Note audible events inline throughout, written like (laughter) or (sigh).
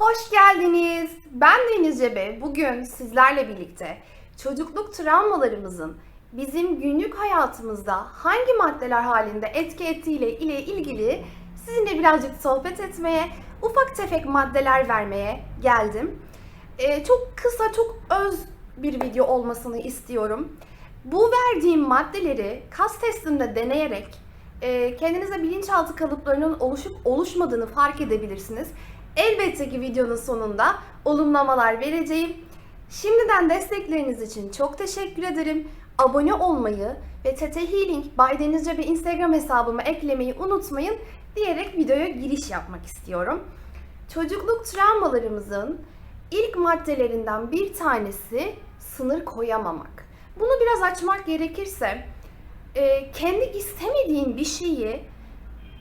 Hoş geldiniz. Ben Deniz Cebe. Bugün sizlerle birlikte çocukluk travmalarımızın bizim günlük hayatımızda hangi maddeler halinde etki ettiğiyle ile ilgili sizinle birazcık sohbet etmeye, ufak tefek maddeler vermeye geldim. Ee, çok kısa, çok öz bir video olmasını istiyorum. Bu verdiğim maddeleri kas testinde deneyerek e, kendinize bilinçaltı kalıplarının oluşup oluşmadığını fark edebilirsiniz. Elbette ki videonun sonunda olumlamalar vereceğim. Şimdiden destekleriniz için çok teşekkür ederim. Abone olmayı ve TT Healing by Deniz Cebe Instagram hesabımı eklemeyi unutmayın diyerek videoya giriş yapmak istiyorum. Çocukluk travmalarımızın ilk maddelerinden bir tanesi sınır koyamamak. Bunu biraz açmak gerekirse e, kendi istemediğin bir şeyi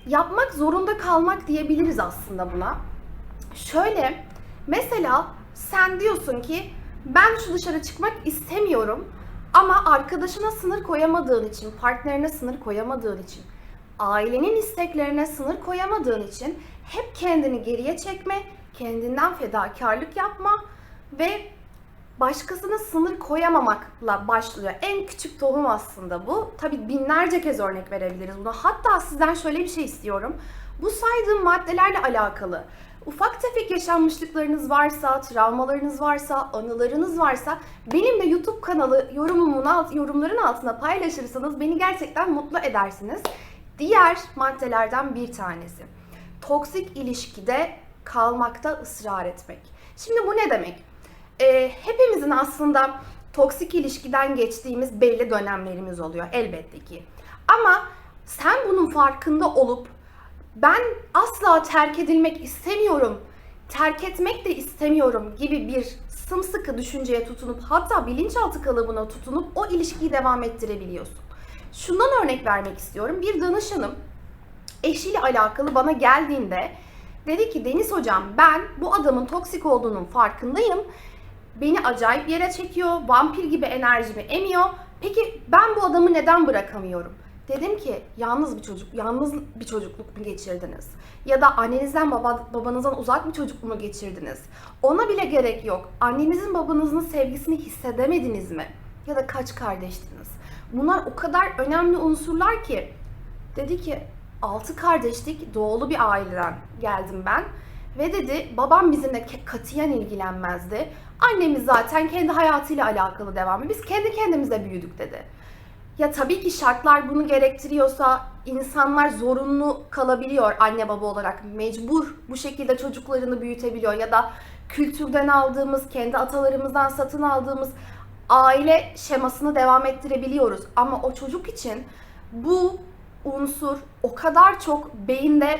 yapmak zorunda kalmak diyebiliriz aslında buna. Şöyle mesela sen diyorsun ki ben şu dışarı çıkmak istemiyorum ama arkadaşına sınır koyamadığın için, partnerine sınır koyamadığın için, ailenin isteklerine sınır koyamadığın için hep kendini geriye çekme, kendinden fedakarlık yapma ve başkasına sınır koyamamakla başlıyor. En küçük tohum aslında bu. Tabii binlerce kez örnek verebiliriz buna. Hatta sizden şöyle bir şey istiyorum. Bu saydığım maddelerle alakalı ufak tefek yaşanmışlıklarınız varsa, travmalarınız varsa, anılarınız varsa benimle YouTube kanalı yorumumun alt, yorumların altına paylaşırsanız beni gerçekten mutlu edersiniz. Diğer maddelerden bir tanesi. Toksik ilişkide kalmakta ısrar etmek. Şimdi bu ne demek? Ee, hepimizin aslında toksik ilişkiden geçtiğimiz belli dönemlerimiz oluyor elbette ki. Ama sen bunun farkında olup ben asla terk edilmek istemiyorum, terk etmek de istemiyorum gibi bir sımsıkı düşünceye tutunup hatta bilinçaltı kalıbına tutunup o ilişkiyi devam ettirebiliyorsun. Şundan örnek vermek istiyorum. Bir danışanım eşiyle alakalı bana geldiğinde dedi ki Deniz hocam ben bu adamın toksik olduğunun farkındayım. Beni acayip yere çekiyor, vampir gibi enerjimi emiyor. Peki ben bu adamı neden bırakamıyorum? Dedim ki yalnız bir çocuk, yalnız bir çocukluk mu geçirdiniz? Ya da annenizden baba, babanızdan uzak bir çocuk mu geçirdiniz? Ona bile gerek yok. Annenizin babanızın sevgisini hissedemediniz mi? Ya da kaç kardeştiniz? Bunlar o kadar önemli unsurlar ki. Dedi ki altı kardeşlik doğulu bir aileden geldim ben. Ve dedi babam bizimle katiyen ilgilenmezdi. Annemiz zaten kendi hayatıyla alakalı devam ediyor. Biz kendi kendimize büyüdük dedi. Ya tabii ki şartlar bunu gerektiriyorsa insanlar zorunlu kalabiliyor anne baba olarak. Mecbur bu şekilde çocuklarını büyütebiliyor ya da kültürden aldığımız, kendi atalarımızdan satın aldığımız aile şemasını devam ettirebiliyoruz. Ama o çocuk için bu unsur o kadar çok beyinde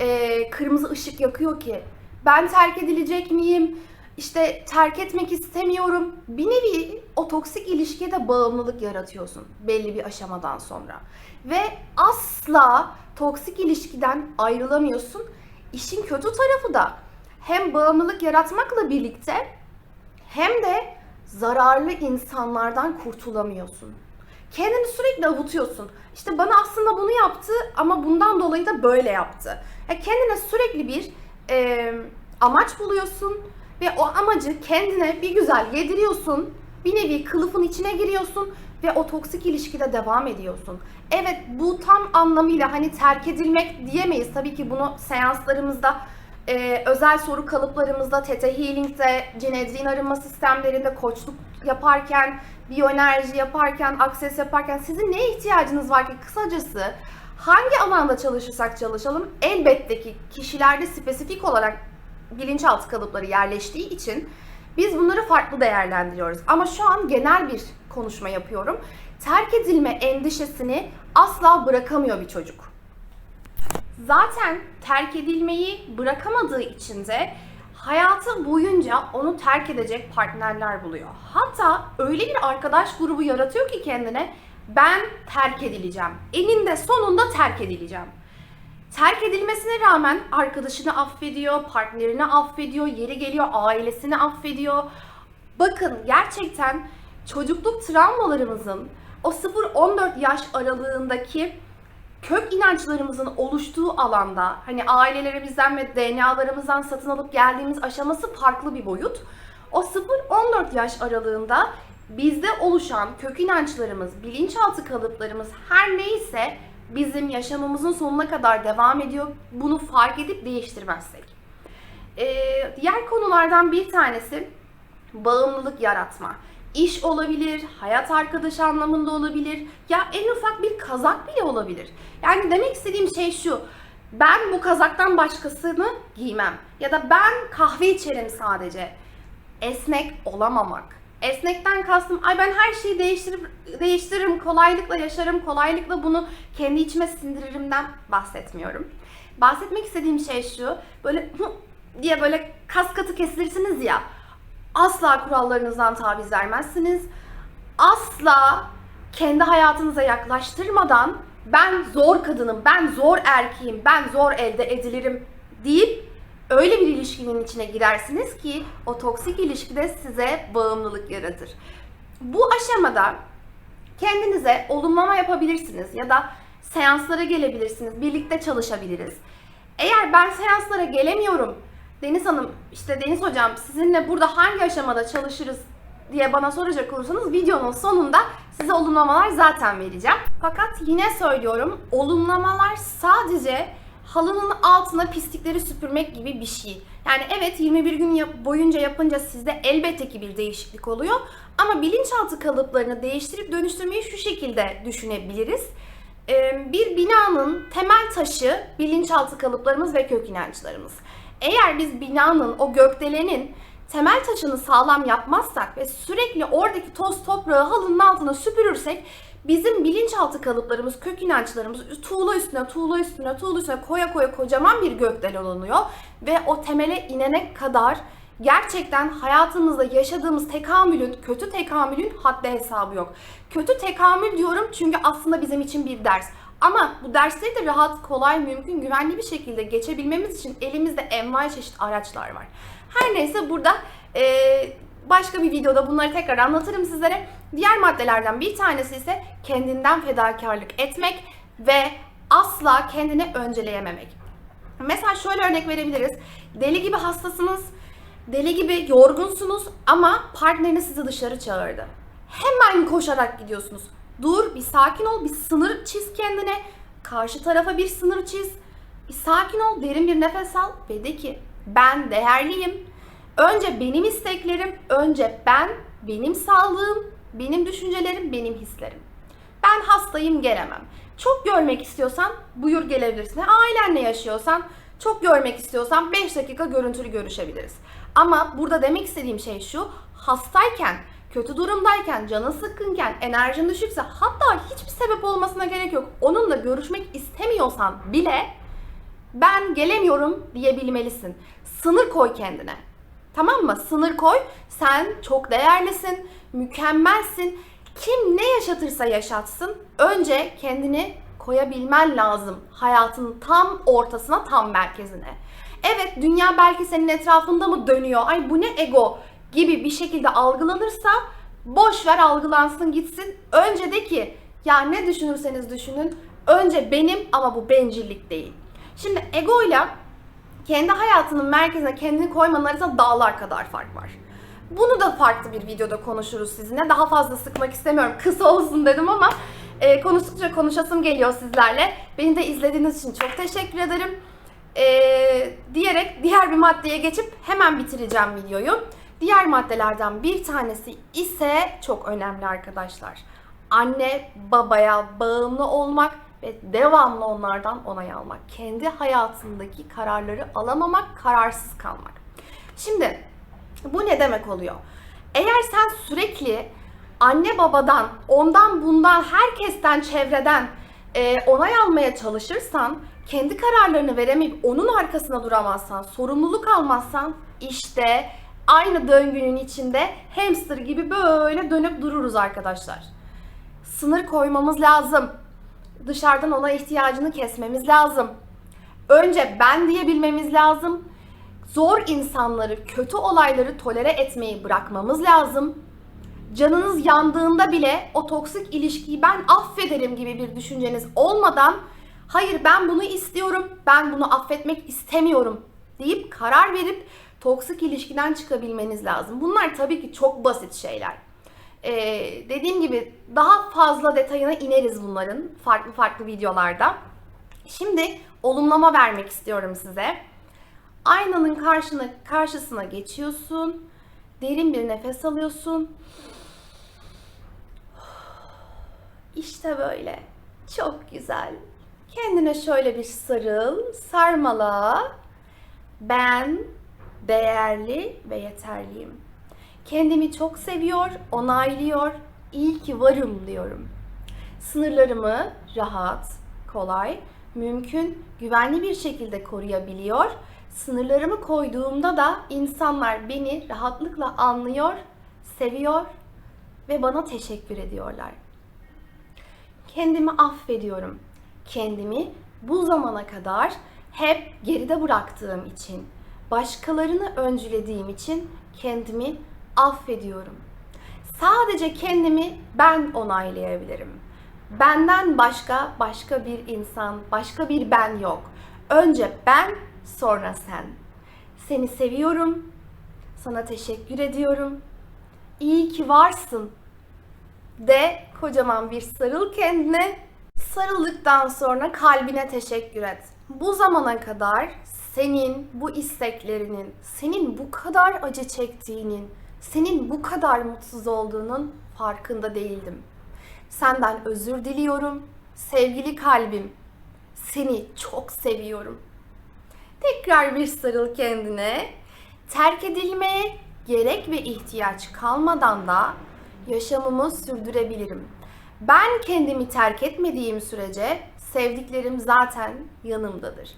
e, kırmızı ışık yakıyor ki ben terk edilecek miyim? İşte terk etmek istemiyorum. Bir nevi o toksik ilişkiye de bağımlılık yaratıyorsun belli bir aşamadan sonra. Ve asla toksik ilişkiden ayrılamıyorsun. İşin kötü tarafı da hem bağımlılık yaratmakla birlikte hem de zararlı insanlardan kurtulamıyorsun. Kendini sürekli avutuyorsun. İşte bana aslında bunu yaptı ama bundan dolayı da böyle yaptı. Ya kendine sürekli bir e, amaç buluyorsun ve o amacı kendine bir güzel yediriyorsun. Bir nevi kılıfın içine giriyorsun ve o toksik ilişkide devam ediyorsun. Evet bu tam anlamıyla hani terk edilmek diyemeyiz. Tabii ki bunu seanslarımızda e, özel soru kalıplarımızda, TT Healing'de, Cenedrin arınma sistemlerinde koçluk yaparken, biyoenerji yaparken, akses yaparken sizin neye ihtiyacınız var ki kısacası hangi alanda çalışırsak çalışalım elbette ki kişilerde spesifik olarak bilinçaltı kalıpları yerleştiği için biz bunları farklı değerlendiriyoruz. Ama şu an genel bir konuşma yapıyorum. Terk edilme endişesini asla bırakamıyor bir çocuk. Zaten terk edilmeyi bırakamadığı için de hayatı boyunca onu terk edecek partnerler buluyor. Hatta öyle bir arkadaş grubu yaratıyor ki kendine ben terk edileceğim. Eninde sonunda terk edileceğim. Terk edilmesine rağmen arkadaşını affediyor, partnerini affediyor, yeri geliyor ailesini affediyor. Bakın gerçekten çocukluk travmalarımızın o 0-14 yaş aralığındaki kök inançlarımızın oluştuğu alanda hani ailelerimizden ve DNA'larımızdan satın alıp geldiğimiz aşaması farklı bir boyut. O 0-14 yaş aralığında bizde oluşan kök inançlarımız, bilinçaltı kalıplarımız her neyse bizim yaşamımızın sonuna kadar devam ediyor. Bunu fark edip değiştirmezsek. Ee, diğer konulardan bir tanesi bağımlılık yaratma. İş olabilir, hayat arkadaşı anlamında olabilir, ya en ufak bir kazak bile olabilir. Yani demek istediğim şey şu, ben bu kazaktan başkasını giymem. Ya da ben kahve içerim sadece. Esnek olamamak. Esnekten kastım, ay ben her şeyi değiştirip, değiştiririm, kolaylıkla yaşarım, kolaylıkla bunu kendi içime sindiririmden bahsetmiyorum. Bahsetmek istediğim şey şu, böyle diye böyle kas katı kesilirsiniz ya, asla kurallarınızdan taviz vermezsiniz. Asla kendi hayatınıza yaklaştırmadan ben zor kadınım, ben zor erkeğim, ben zor elde edilirim deyip öyle bir ilişkinin içine girersiniz ki o toksik ilişkide size bağımlılık yaratır. Bu aşamada kendinize olumlama yapabilirsiniz ya da seanslara gelebilirsiniz, birlikte çalışabiliriz. Eğer ben seanslara gelemiyorum, Deniz Hanım, işte Deniz Hocam sizinle burada hangi aşamada çalışırız diye bana soracak olursanız videonun sonunda size olumlamalar zaten vereceğim. Fakat yine söylüyorum, olumlamalar sadece halının altına pislikleri süpürmek gibi bir şey. Yani evet 21 gün boyunca yapınca sizde elbette ki bir değişiklik oluyor. Ama bilinçaltı kalıplarını değiştirip dönüştürmeyi şu şekilde düşünebiliriz. Bir binanın temel taşı bilinçaltı kalıplarımız ve kök inançlarımız. Eğer biz binanın, o gökdelenin temel taşını sağlam yapmazsak ve sürekli oradaki toz toprağı halının altına süpürürsek bizim bilinçaltı kalıplarımız, kök inançlarımız tuğla üstüne, tuğla üstüne, tuğla üstüne koya koya kocaman bir gökdel oluyor ve o temele inene kadar gerçekten hayatımızda yaşadığımız tekamülün, kötü tekamülün haddi hesabı yok. Kötü tekamül diyorum çünkü aslında bizim için bir ders. Ama bu dersleri de rahat, kolay, mümkün, güvenli bir şekilde geçebilmemiz için elimizde envai çeşit araçlar var. Her neyse burada eee, başka bir videoda bunları tekrar anlatırım sizlere. Diğer maddelerden bir tanesi ise kendinden fedakarlık etmek ve asla kendini önceleyememek. Mesela şöyle örnek verebiliriz. Deli gibi hastasınız, deli gibi yorgunsunuz ama partneriniz sizi dışarı çağırdı. Hemen koşarak gidiyorsunuz. Dur, bir sakin ol, bir sınır çiz kendine. Karşı tarafa bir sınır çiz. Bir sakin ol, derin bir nefes al ve de ki ben değerliyim. Önce benim isteklerim, önce ben, benim sağlığım, benim düşüncelerim, benim hislerim. Ben hastayım gelemem. Çok görmek istiyorsan buyur gelebilirsin. Ailenle yaşıyorsan çok görmek istiyorsan 5 dakika görüntülü görüşebiliriz. Ama burada demek istediğim şey şu. Hastayken, kötü durumdayken, canın sıkkınken, enerjin düşükse hatta hiçbir sebep olmasına gerek yok. Onunla görüşmek istemiyorsan bile ben gelemiyorum diyebilmelisin. Sınır koy kendine. Tamam mı? Sınır koy. Sen çok değerlisin, mükemmelsin. Kim ne yaşatırsa yaşatsın, önce kendini koyabilmen lazım hayatın tam ortasına, tam merkezine. Evet, dünya belki senin etrafında mı dönüyor? Ay bu ne ego gibi bir şekilde algılanırsa boş ver algılansın gitsin. Önce de ki ya ne düşünürseniz düşünün. Önce benim ama bu bencillik değil. Şimdi egoyla kendi hayatının merkezine kendini koymanın arasında dağlar kadar fark var. Bunu da farklı bir videoda konuşuruz sizinle. Daha fazla sıkmak istemiyorum. (laughs) Kısa olsun dedim ama e, konuştukça konuşasım geliyor sizlerle. Beni de izlediğiniz için çok teşekkür ederim. E, diyerek diğer bir maddeye geçip hemen bitireceğim videoyu. Diğer maddelerden bir tanesi ise çok önemli arkadaşlar. Anne babaya bağımlı olmak ve devamlı onlardan onay almak. Kendi hayatındaki kararları alamamak, kararsız kalmak. Şimdi bu ne demek oluyor? Eğer sen sürekli anne babadan, ondan bundan, herkesten, çevreden e, onay almaya çalışırsan, kendi kararlarını veremeyip onun arkasına duramazsan, sorumluluk almazsan işte aynı döngünün içinde hamster gibi böyle dönüp dururuz arkadaşlar. Sınır koymamız lazım. Dışarıdan ona ihtiyacını kesmemiz lazım. Önce ben diyebilmemiz lazım. Zor insanları, kötü olayları tolere etmeyi bırakmamız lazım. Canınız yandığında bile o toksik ilişkiyi ben affederim gibi bir düşünceniz olmadan hayır ben bunu istiyorum, ben bunu affetmek istemiyorum deyip karar verip toksik ilişkiden çıkabilmeniz lazım. Bunlar tabii ki çok basit şeyler. Ee, dediğim gibi daha fazla detayına ineriz bunların farklı farklı videolarda. Şimdi olumlama vermek istiyorum size. Aynanın karşına, karşısına geçiyorsun. Derin bir nefes alıyorsun. İşte böyle. Çok güzel. Kendine şöyle bir sarıl, sarmala. Ben değerli ve yeterliyim. Kendimi çok seviyor, onaylıyor. İyi ki varım diyorum. Sınırlarımı rahat, kolay, mümkün, güvenli bir şekilde koruyabiliyor. Sınırlarımı koyduğumda da insanlar beni rahatlıkla anlıyor, seviyor ve bana teşekkür ediyorlar. Kendimi affediyorum. Kendimi bu zamana kadar hep geride bıraktığım için, başkalarını öncülediğim için kendimi affediyorum. Sadece kendimi ben onaylayabilirim. Benden başka başka bir insan, başka bir ben yok. Önce ben, sonra sen. Seni seviyorum. Sana teşekkür ediyorum. İyi ki varsın de kocaman bir sarıl kendine. Sarıldıktan sonra kalbine teşekkür et. Bu zamana kadar senin bu isteklerinin, senin bu kadar acı çektiğinin, senin bu kadar mutsuz olduğunun farkında değildim. Senden özür diliyorum. Sevgili kalbim, seni çok seviyorum. Tekrar bir sarıl kendine. Terk edilmeye gerek ve ihtiyaç kalmadan da yaşamımı sürdürebilirim. Ben kendimi terk etmediğim sürece sevdiklerim zaten yanımdadır.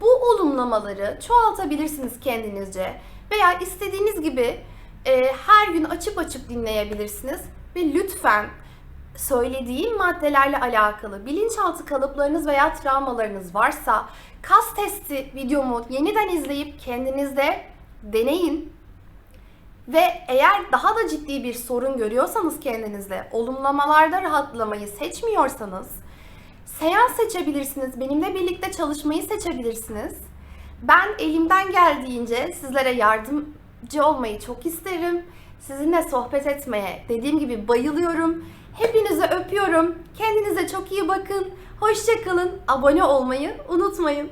Bu olumlamaları çoğaltabilirsiniz kendinizce veya istediğiniz gibi e, her gün açıp açıp dinleyebilirsiniz ve lütfen söylediğim maddelerle alakalı bilinçaltı kalıplarınız veya travmalarınız varsa kas testi videomu yeniden izleyip kendinizde deneyin. Ve eğer daha da ciddi bir sorun görüyorsanız kendinizde, olumlamalarda rahatlamayı seçmiyorsanız seans seçebilirsiniz. Benimle birlikte çalışmayı seçebilirsiniz. Ben elimden geldiğince sizlere yardımcı olmayı çok isterim. Sizinle sohbet etmeye dediğim gibi bayılıyorum. Hepinizi öpüyorum. Kendinize çok iyi bakın. Hoşçakalın. Abone olmayı unutmayın.